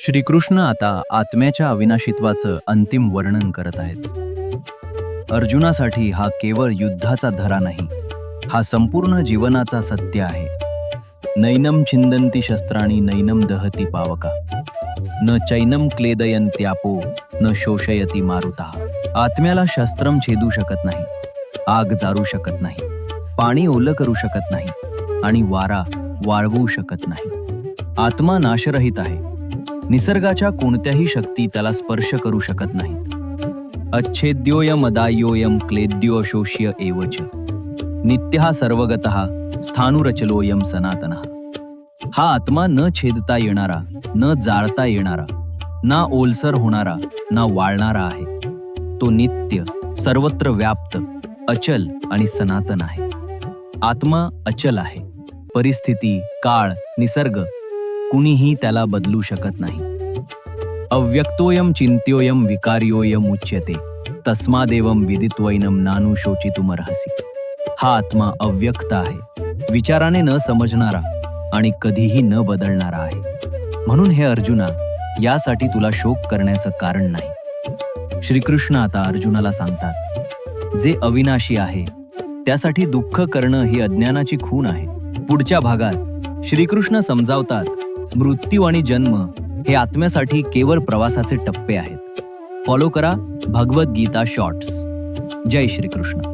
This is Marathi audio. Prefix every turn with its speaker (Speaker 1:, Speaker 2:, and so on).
Speaker 1: श्रीकृष्ण आता आत्म्याच्या अविनाशित्वाचं अंतिम वर्णन करत आहेत. अर्जुनासाठी हा केवळ युद्धाचा धरा नाही हा संपूर्ण जीवनाचा सत्य आहे. नैनम छिंदंती शस्त्राणी नैनम दहती पावका. न चैनम क्लेदयंत्यापो न शोषयती मारुता. आत्म्याला शस्त्रम छेदू शकत नाही आग जारू शकत नाही पाणी ओलं करू शकत नाही आणि वारा वाळवू शकत नाही. आत्मा नाशरहित आहे. निसर्गाच्या कोणत्याही शक्ती त्याला स्पर्श करू शकत नाहीत. अच्छेद्योयम अदायोयम क्लेद्यो अशोष्य एवच नित्य सर्वगत स्थानुरचलोयम सनातन. हा आत्मा न छेदता येणारा न जाळता येणारा ना ओलसर होणारा ना वाळणारा आहे. तो नित्य सर्वत्र व्याप्त अचल आणि सनातन आहे. आत्मा अचल आहे. परिस्थिती काळ निसर्ग कुणीही त्याला बदलू शकत नाही. अव्यक्तोयम चिंत्योयम विकार्योयम उच्यते. तस्मादेवम विदित्वैनम नानु शोचितुमर्हसी. हा आत्मा अव्यक्त आहे. विचाराने न समजणारा आणि कधीही न बदलणारा आहे. म्हणून हे अर्जुना यासाठी तुला शोक करण्याचं कारण नाही. श्रीकृष्ण आता अर्जुनाला सांगतात जे अविनाशी आहे त्यासाठी दुःख करणं ही अज्ञानाची खून आहे. पुढच्या भागात श्रीकृष्ण समजावतात मृत्यू आणि जन्म हे आत्म्यासाठी केवळ प्रवासाचे टप्पे आहेत. फॉलो करा भगवद्गीता शॉर्ट्स जय श्रीकृष्ण.